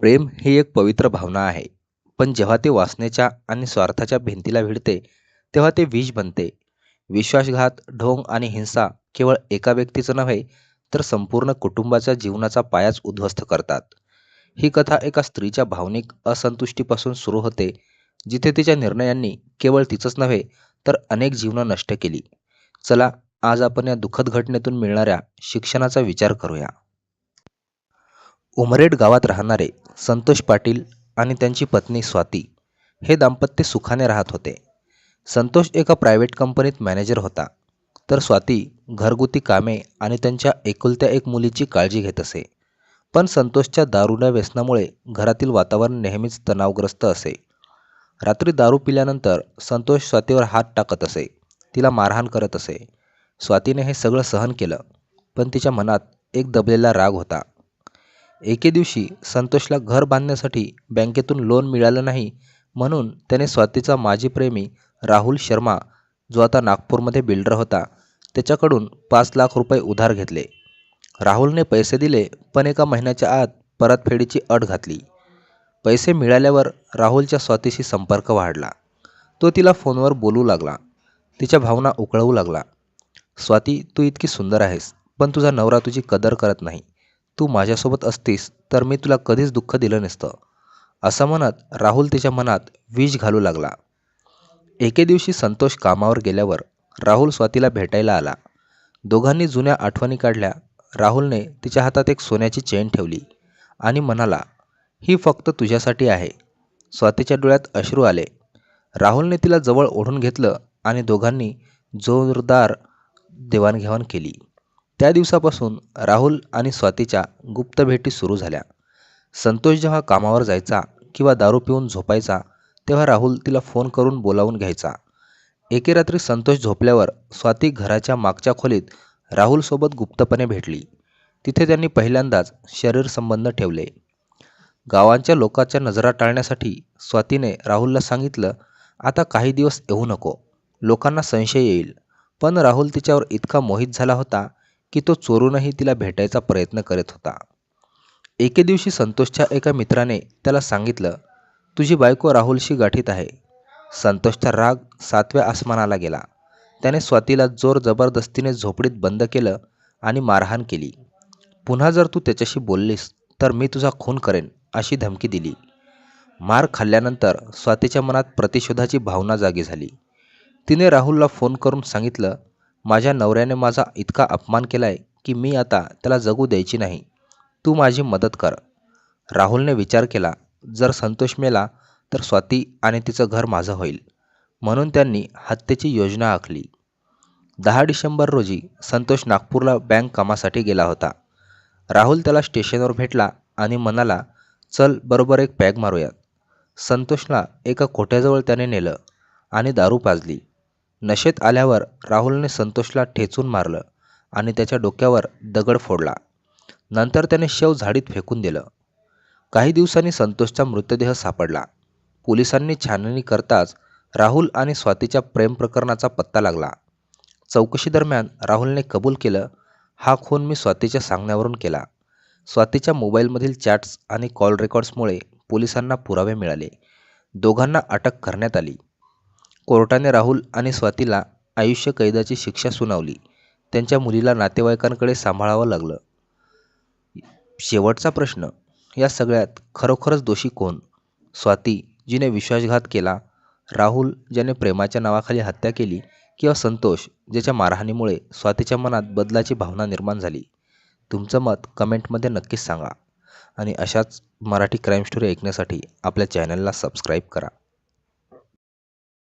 प्रेम ही एक पवित्र भावना आहे. पण जेव्हा ते वासनेच्या आणि स्वार्थाच्या भिंतीला भिडते तेव्हा ते विष बनते. विश्वासघात ढोंग आणि हिंसा केवळ एका व्यक्तीचं नव्हे तर संपूर्ण कुटुंबाच्या जीवनाचा पायाच उद्ध्वस्त करतात. ही कथा एका स्त्रीच्या भावनिक असंतुष्टीपासून सुरू होते जिथे तिच्या निर्णयांनी केवळ तिचंच नव्हे तर अनेक जीवनं नष्ट केली. चला आज आपण या दुःखद घटनेतून मिळणाऱ्या शिक्षणाचा विचार करूया. उमरेड गावात राहणारे संतोष पाटील आणि त्यांची पत्नी स्वाती हे दाम्पत्य सुखाने राहत होते. संतोष एका प्रायव्हेट कंपनीत मॅनेजर होता. तर स्वाती घरगुती कामे आणि त्यांच्या एकुलत्या एक मुलीची काळजी घेत असे. पण संतोषच्या दारूच्या व्यसनामुळे घरातील वातावरण नेहमीच तणावग्रस्त असे. रात्री दारू पिल्यानंतर संतोष स्वातीवर हात टाकत असे. तिला मारहाण करत असे. स्वातीने हे सगळं सहन केलं पण तिच्या मनात एक दबलेला राग होता. एके दिवशी संतोषला घर बांधण्यासाठी बँकेतून लोन मिळालं नाही म्हणून त्याने स्वातीचा माजी प्रेमी राहुल शर्मा जो आता नागपूरमध्ये बिल्डर होता त्याच्याकडून पाच लाख रुपये उधार घेतले. राहुलने पैसे दिले पण एका महिन्याच्या आत परतफेडीची अट घातली. पैसे मिळाल्यावर राहुलच्या स्वातीशी संपर्क वाढला. तो तिला फोनवर बोलू लागला. तिच्या भावना उकळवू लागला. स्वाती तू इतकी सुंदर आहेस पण तुझा नवरा तुझी कदर करत नाही. तू माझ्यासोबत असतीस तर मी तुला कधीच दुःख दिलं नसतं. असं म्हणत राहुल तिच्या मनात विष घालू लागला. एके दिवशी संतोष कामावर गेल्यावर राहुल स्वातीला भेटायला आला. दोघांनी जुन्या आठवणी काढल्या. राहुलने तिच्या हातात एक सोन्याची चेन ठेवली आणि म्हणाला ही फक्त तुझ्यासाठी आहे. स्वातीच्या डोळ्यात अश्रू आले. राहुलने तिला जवळ ओढून घेतलं आणि दोघांनी जोरदार देवाणघेवाण केली. त्या दिवसापासून राहुल आणि स्वातीच्या गुप्त भेटी सुरू झाल्या. संतोष जेव्हा कामावर जायचा किंवा दारू पिऊन झोपायचा तेव्हा राहुल तिला फोन करून बोलावून घ्यायचा. एके रात्री संतोष झोपल्यावर स्वाती घराच्या मागच्या खोलीत राहुलसोबत गुप्तपणे भेटली. तिथे त्यांनी पहिल्यांदाच शरीर संबंध ठेवले. गावांच्या लोकांच्या नजरा टाळण्यासाठी स्वातीने राहुलला सांगितलं आता काही दिवस येऊ नको. लोकांना संशय येईल. पण राहुल तिच्यावर इतका मोहित झाला होता की तो चोरूनही तिला भेटायचा प्रयत्न करत होता. एके दिवशी संतोषच्या एका मित्राने त्याला सांगितलं तुझी बायको राहुलशी गाठीत आहे. संतोषचा राग सातव्या आसमानाला गेला. त्याने स्वातीला जोर जबरदस्तीने झोपडीत बंद केलं आणि मारहाण केली. पुन्हा जर तू त्याच्याशी बोललीस तर मी तुझा खून करेन अशी धमकी दिली. मार खाल्ल्यानंतर स्वातीच्या मनात प्रतिशोधाची भावना जागी झाली. तिने राहुलला फोन करून सांगितलं माझ्या नवऱ्याने माझा इतका अपमान केला आहे की मी आता त्याला जगू द्यायची नाही. तू माझी मदत कर. राहुलने विचार केला जर संतोष मेला तर स्वाती आणि तिचं घर माझं होईल. म्हणून त्यांनी हत्येची योजना आखली. दहा डिसेंबर रोजी संतोष नागपूरला बँक कामासाठी गेला होता. राहुल त्याला स्टेशनवर भेटला आणि म्हणाला चल बरोबर एक पॅग मारूयात. संतोषला एका कोट्याजवळ त्याने नेलं आणि दारू पाजली. नशेत आल्यावर राहुलने संतोषला ठेचून मारलं आणि त्याच्या डोक्यावर दगड फोडला. नंतर त्याने शव झाडीत फेकून दिलं. काही दिवसांनी संतोषचा मृतदेह सापडला. पोलिसांनी छाननी करताच राहुल आणि स्वातीच्या प्रेम प्रकरणाचा पत्ता लागला. चौकशीदरम्यान राहुलने कबूल केलं हा खून मी स्वातीच्या सांगण्यावरून केला. स्वातीच्या मोबाईलमधील चॅट्स आणि कॉल रेकॉर्ड्समुळे पोलिसांना पुरावे मिळाले. दोघांना अटक करण्यात आली. कोर्टाने राहुल आणि स्वातीला आयुष्य कैदाची शिक्षा सुनावली. त्यांच्या मुलीला नातेवाईकांकडे सांभाळावं लागलं. शेवटचा प्रश्न या सगळ्यात खरोखरच दोषी कोण? स्वाती जिने विश्वासघात केला राहुल ज्याने प्रेमाच्या नावाखाली हत्या केली किंवा संतोष ज्याच्या मारहाणीमुळे स्वातीच्या मनात बदलाची भावना निर्माण झाली? तुमचं मत कमेंटमध्ये नक्कीच सांगा. आणि अशाच मराठी क्राईम स्टोरी ऐकण्यासाठी आपल्या चॅनलला सबस्क्राईब करा.